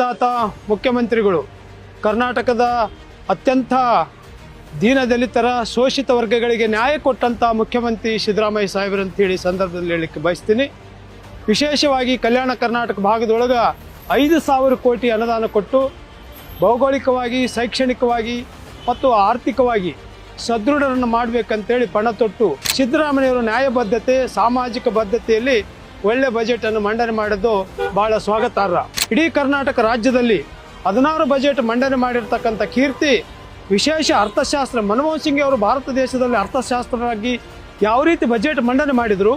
ದಾತ ಮುಖ್ಯಮಂತ್ರಿಗಳು ಕರ್ನಾಟಕದ ಅತ್ಯಂತ ದೀನದಲಿತರ ಶೋಷಿತ ವರ್ಗಗಳಿಗೆ ನ್ಯಾಯ ಕೊಟ್ಟಂಥ ಮುಖ್ಯಮಂತ್ರಿ ಸಿದ್ದರಾಮಯ್ಯ ಸಾಹೇಬ್ರು ಅಂತೇಳಿ ಸಂದರ್ಭದಲ್ಲಿ ಹೇಳಲಿಕ್ಕೆ ಬಯಸ್ತೀನಿ. ವಿಶೇಷವಾಗಿ ಕಲ್ಯಾಣ ಕರ್ನಾಟಕ ಭಾಗದೊಳಗೆ ಐದು ಸಾವಿರ ಕೋಟಿ ಅನುದಾನ ಕೊಟ್ಟು ಭೌಗೋಳಿಕವಾಗಿ, ಶೈಕ್ಷಣಿಕವಾಗಿ ಮತ್ತು ಆರ್ಥಿಕವಾಗಿ ಸದೃಢರನ್ನು ಮಾಡಬೇಕಂತೇಳಿ ಪಣ ತೊಟ್ಟು ಸಿದ್ದರಾಮಯ್ಯವರು ನ್ಯಾಯಬದ್ಧತೆ ಸಾಮಾಜಿಕ ಬದ್ಧತೆಯಲ್ಲಿ ಒಳ್ಳೆ ಬಜೆಟ್ ಅನ್ನು ಮಂಡನೆ ಮಾಡಿದ್ದು ಬಹಳ ಸ್ವಾಗತಾರ್ಹ. ಇಡೀ ಕರ್ನಾಟಕ ರಾಜ್ಯದಲ್ಲಿ ಹದಿನಾರು ಬಜೆಟ್ ಮಂಡನೆ ಮಾಡಿರ್ತಕ್ಕಂಥ ಕೀರ್ತಿ, ವಿಶೇಷ ಅರ್ಥಶಾಸ್ತ್ರ. ಮನಮೋಹನ್ ಸಿಂಗ್ ಅವರು ಭಾರತ ದೇಶದಲ್ಲಿ ಅರ್ಥಶಾಸ್ತ್ರರಾಗಿ ಯಾವ ರೀತಿ ಬಜೆಟ್ ಮಂಡನೆ ಮಾಡಿದ್ರು,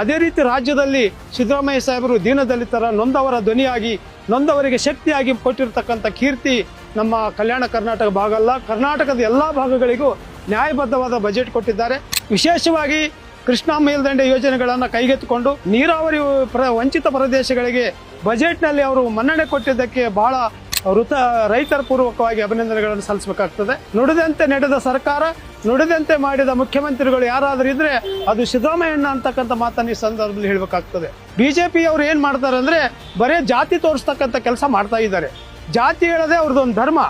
ಅದೇ ರೀತಿ ರಾಜ್ಯದಲ್ಲಿ ಸಿದ್ದರಾಮಯ್ಯ ಸಾಹೇಬರು ದೀನದಲಿತರ ನೊಂದವರ ಧ್ವನಿಯಾಗಿ, ನೊಂದವರಿಗೆ ಶಕ್ತಿಯಾಗಿ ಕೊಟ್ಟಿರ್ತಕ್ಕಂಥ ಕೀರ್ತಿ ನಮ್ಮ ಕಲ್ಯಾಣ ಕರ್ನಾಟಕ ಭಾಗ ಅಲ್ಲ. ಕರ್ನಾಟಕದ ಎಲ್ಲ ಭಾಗಗಳಿಗೂ ನ್ಯಾಯಬದ್ಧವಾದ ಬಜೆಟ್ ಕೊಟ್ಟಿದ್ದಾರೆ. ವಿಶೇಷವಾಗಿ ಕೃಷ್ಣಾ ಮೇಲ್ದಂಡೆ ಯೋಜನೆಗಳನ್ನು ಕೈಗೆತ್ತಿಕೊಂಡು ನೀರಾವರಿ ಪ್ರ ವಂಚಿತ ಪ್ರದೇಶಗಳಿಗೆ ಬಜೆಟ್ನಲ್ಲಿ ಅವರು ಮನ್ನಣೆ ಕೊಟ್ಟಿದ್ದಕ್ಕೆ ಬಹಳ ವೃತ ರೈತರ ಪೂರ್ವಕವಾಗಿ ಅಭಿನಂದನೆಗಳನ್ನು ಸಲ್ಲಿಸಬೇಕಾಗ್ತದೆ. ನುಡಿದಂತೆ ನಡೆದ ಸರ್ಕಾರ, ನುಡಿದಂತೆ ಮಾಡಿದ ಮುಖ್ಯಮಂತ್ರಿಗಳು ಯಾರಾದರೂ ಇದ್ರೆ ಅದು ಸಿದ್ದರಾಮಯ್ಯಣ್ಣ ಅಂತಕ್ಕಂಥ ಮಾತನ್ನು ಈ ಸಂದರ್ಭದಲ್ಲಿ ಹೇಳಬೇಕಾಗ್ತದೆ. ಬಿಜೆಪಿ ಅವರು ಏನು ಮಾಡ್ತಾರೆ ಅಂದರೆ ಬರೇ ಜಾತಿ ತೋರಿಸ್ತಕ್ಕಂಥ ಕೆಲಸ ಮಾಡ್ತಾ ಇದ್ದಾರೆ. ಜಾತಿ ಹೇಳದೆ ಅವ್ರದ್ದೊಂದು ಧರ್ಮ.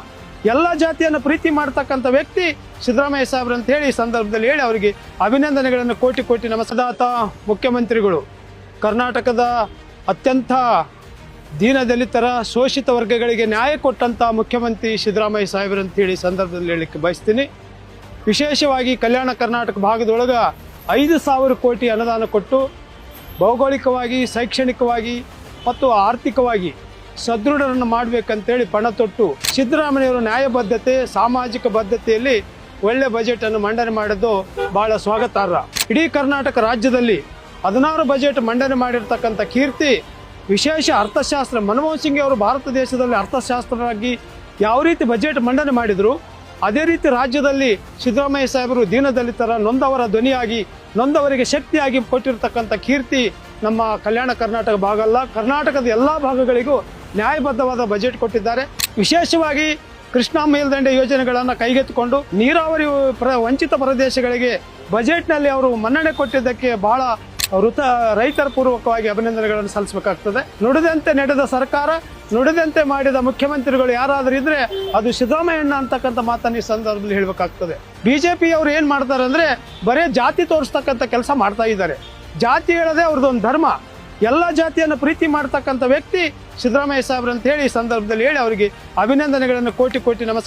ಎಲ್ಲ ಜಾತಿಯನ್ನು ಪ್ರೀತಿ ಮಾಡ್ತಕ್ಕಂಥ ವ್ಯಕ್ತಿ ಸಿದ್ದರಾಮಯ್ಯ ಸಾಹೇಬ್ರು ಅಂತ ಹೇಳಿ ಈ ಸಂದರ್ಭದಲ್ಲಿ ಹೇಳಿ ಅವರಿಗೆ ಅಭಿನಂದನೆಗಳನ್ನು ಕೋಟಿ ಕೋಟಿ ನಮಸ್ದಾತ ಮುಖ್ಯಮಂತ್ರಿಗಳು, ಕರ್ನಾಟಕದ ಅತ್ಯಂತ ದೀನದಲಿತರ ಶೋಷಿತ ವರ್ಗಗಳಿಗೆ ನ್ಯಾಯ ಕೊಟ್ಟಂಥ ಮುಖ್ಯಮಂತ್ರಿ ಸಿದ್ದರಾಮಯ್ಯ ಸಾಹೇಬ್ರು ಅಂತ ಹೇಳಿ ಸಂದರ್ಭದಲ್ಲಿ ಹೇಳಲಿಕ್ಕೆ ಬಯಸ್ತೀನಿ. ವಿಶೇಷವಾಗಿ ಕಲ್ಯಾಣ ಕರ್ನಾಟಕ ಭಾಗದೊಳಗೆ ಐದು ಸಾವಿರ ಕೋಟಿ ಅನುದಾನ ಕೊಟ್ಟು ಭೌಗೋಳಿಕವಾಗಿ, ಶೈಕ್ಷಣಿಕವಾಗಿ ಮತ್ತು ಆರ್ಥಿಕವಾಗಿ ಸದೃಢರನ್ನು ಮಾಡಬೇಕಂತೇಳಿ ಪಣ ತೊಟ್ಟು ಸಿದ್ದರಾಮಯ್ಯವರು ನ್ಯಾಯಬದ್ಧತೆ ಸಾಮಾಜಿಕ ಬದ್ಧತೆಯಲ್ಲಿ ಒಳ್ಳೆ ಬಜೆಟ್ ಅನ್ನು ಮಂಡನೆ ಮಾಡಿದ್ದು ಬಹಳ ಸ್ವಾಗತಾರ್ಹ. ಇಡೀ ಕರ್ನಾಟಕ ರಾಜ್ಯದಲ್ಲಿ ಹದಿನಾರು ಬಜೆಟ್ ಮಂಡನೆ ಮಾಡಿರ್ತಕ್ಕಂಥ ಕೀರ್ತಿ, ವಿಶೇಷ ಅರ್ಥಶಾಸ್ತ್ರ, ಮನಮೋಹನ್ ಸಿಂಗ್ ಅವರು ಭಾರತ ದೇಶದಲ್ಲಿ ಅರ್ಥಶಾಸ್ತ್ರರಾಗಿ ಯಾವ ರೀತಿ ಬಜೆಟ್ ಮಂಡನೆ ಮಾಡಿದ್ರು, ಅದೇ ರೀತಿ ರಾಜ್ಯದಲ್ಲಿ ಸಿದ್ದರಾಮಯ್ಯ ಸಾಹೇಬರು ದೀನದಲಿತರ ನೊಂದವರ ಧ್ವನಿಯಾಗಿ, ನೊಂದವರಿಗೆ ಶಕ್ತಿಯಾಗಿ ಕೊಟ್ಟಿರ್ತಕ್ಕಂಥ ಕೀರ್ತಿ ನಮ್ಮ ಕಲ್ಯಾಣ ಕರ್ನಾಟಕ ಭಾಗ ಅಲ್ಲ ಕರ್ನಾಟಕದ ಎಲ್ಲ ಭಾಗಗಳಿಗೂ ನ್ಯಾಯಬದ್ಧವಾದ ಬಜೆಟ್ ಕೊಟ್ಟಿದ್ದಾರೆ. ವಿಶೇಷವಾಗಿ ಕೃಷ್ಣಾ ಮೇಲ್ದಂಡೆ ಯೋಜನೆಗಳನ್ನು ಕೈಗೆತ್ತಿಕೊಂಡು ನೀರಾವರಿ ಪ್ರ, ವಂಚಿತ ಪ್ರದೇಶಗಳಿಗೆ ಬಜೆಟ್ನಲ್ಲಿ ಅವರು ಮನ್ನಣೆ ಕೊಟ್ಟಿದ್ದಕ್ಕೆ ಬಹಳ ವೃತ, ರೈತರ ಪೂರ್ವಕವಾಗಿ ಅಭಿನಂದನೆಗಳನ್ನು ಸಲ್ಲಿಸಬೇಕಾಗ್ತದೆ. ನುಡಿದಂತೆ ನಡೆದ ಸರ್ಕಾರ, ನುಡಿದಂತೆ ಮಾಡಿದ ಮುಖ್ಯಮಂತ್ರಿಗಳು ಯಾರಾದರೂ ಇದ್ರೆ ಅದು ಸಿದ್ದರಾಮಯ್ಯಣ್ಣ ಅಂತಕ್ಕಂಥ ಮಾತನ್ನು ಈ ಸಂದರ್ಭದಲ್ಲಿ ಹೇಳಬೇಕಾಗ್ತದೆ. ಬಿಜೆಪಿ ಅವರು ಏನು ಮಾಡ್ತಾರೆ ಅಂದರೆ ಬರೇ ಜಾತಿ ತೋರಿಸ್ತಕ್ಕಂಥ ಕೆಲಸ ಮಾಡ್ತಾ ಇದ್ದಾರೆ. ಜಾತಿ ಹೇಳದೆ ಅವ್ರದ್ದೊಂದು ಧರ್ಮ. ಎಲ್ಲ ಜಾತಿಯನ್ನು ಪ್ರೀತಿ ಮಾಡ್ತಕ್ಕಂಥ ವ್ಯಕ್ತಿ ಸಿದ್ದರಾಮಯ್ಯ ಸಾಹೇಬ್ರು ಅಂತ ಹೇಳಿ ಈ ಸಂದರ್ಭದಲ್ಲಿ ಹೇಳಿ ಅವರಿಗೆ ಅಭಿನಂದನೆಗಳನ್ನು ಕೋಟಿ ಕೋಟಿ ನಮಸ್ಕಾರ.